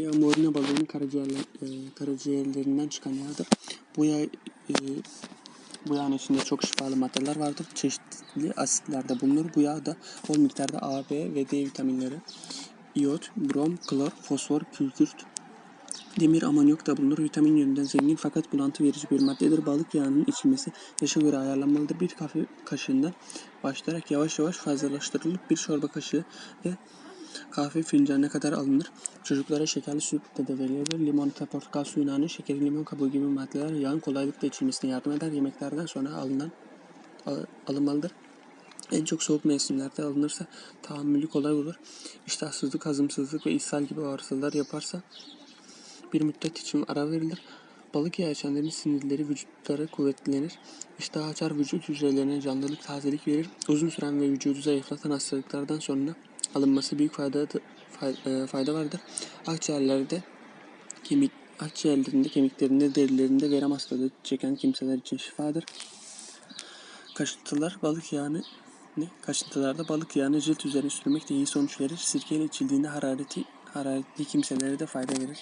yağı morina balığının karaciğerler, e, karaciğerlerinden çıkan yağdır. Bu yağ e, bu yağın içinde çok şifalı maddeler vardır. Çeşitli asitlerde bulunur. Bu yağda bol miktarda A, B ve D vitaminleri, iot, brom, klor, fosfor, kükürt, demir, amonyok da bulunur. Vitamin yönünden zengin fakat bulantı verici bir maddedir. Balık yağının içilmesi yaşa göre ayarlanmalıdır. Bir kahve kaşığından başlayarak yavaş yavaş fazlalaştırılıp bir çorba kaşığı ve kahve fincanına kadar alınır. Çocuklara şekerli süt de verilebilir. Limonata, portakal suyu, nane, şekeri, limon kabuğu gibi maddeler yağın kolaylıkla içilmesine yardım eder. Yemeklerden sonra alınan al- alınmalıdır. En çok soğuk mevsimlerde alınırsa tahammülü kolay olur. İştahsızlık, hazımsızlık ve ishal gibi ağrısızlar yaparsa bir müddet için ara verilir. Balık yağı içenlerin sinirleri vücutları kuvvetlenir. İştah açar, vücut hücrelerine canlılık, tazelik verir. Uzun süren ve vücudu zayıflatan hastalıklardan sonra alınması büyük fayda, fay- e, fayda vardır. Akciğerlerde kemik akciğerlerinde, kemiklerinde, derilerinde verem hastalığı çeken kimseler için şifadır. Kaşıntılar balık yağını ne? Kaşıntılarda balık yağını cilt üzerine sürmek de iyi sonuç verir. Sirkeyle içildiğinde harareti hararetli kimselere de fayda verir.